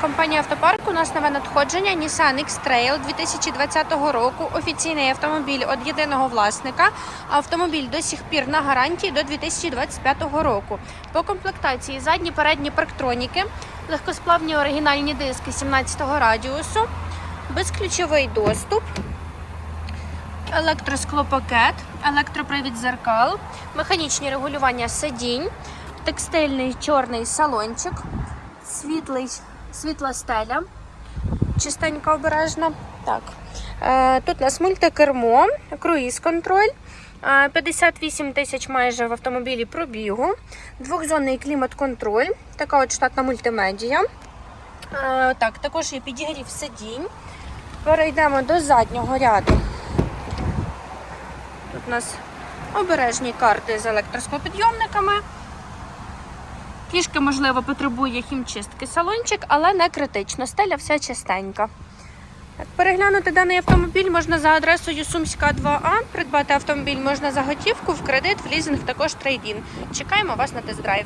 Компанія Автопарк у нас нове надходження Nissan X-Trail 2020 року. Офіційний автомобіль від єдиного власника. Автомобіль до сих пір на гарантії до 2025 року. По комплектації задні передні парктроніки, легкосплавні оригінальні диски 17 радіусу, безключовий доступ, електросклопакет, електропривід зеркал, механічні регулювання сидінь, текстильний чорний салончик, світлий, світла стеля, чистенька обережна. Так. Е, тут у нас мультикермо, круїз-контроль. е, 58 тисяч майже в автомобілі пробігу, двохзонний клімат-контроль, така от штатна мультимедія. Е, так, також є підігрів сидінь. Перейдемо до заднього ряду. Тут у нас обережні карти з електроскопідйомниками. Трішки, можливо, потребує хімчистки салончик, але не критично. Стеля вся чистенька. Переглянути даний автомобіль можна за адресою Сумська 2А. Придбати автомобіль можна за готівку, в кредит, в лізинг, також трейдін. Чекаємо вас на тест-драйв.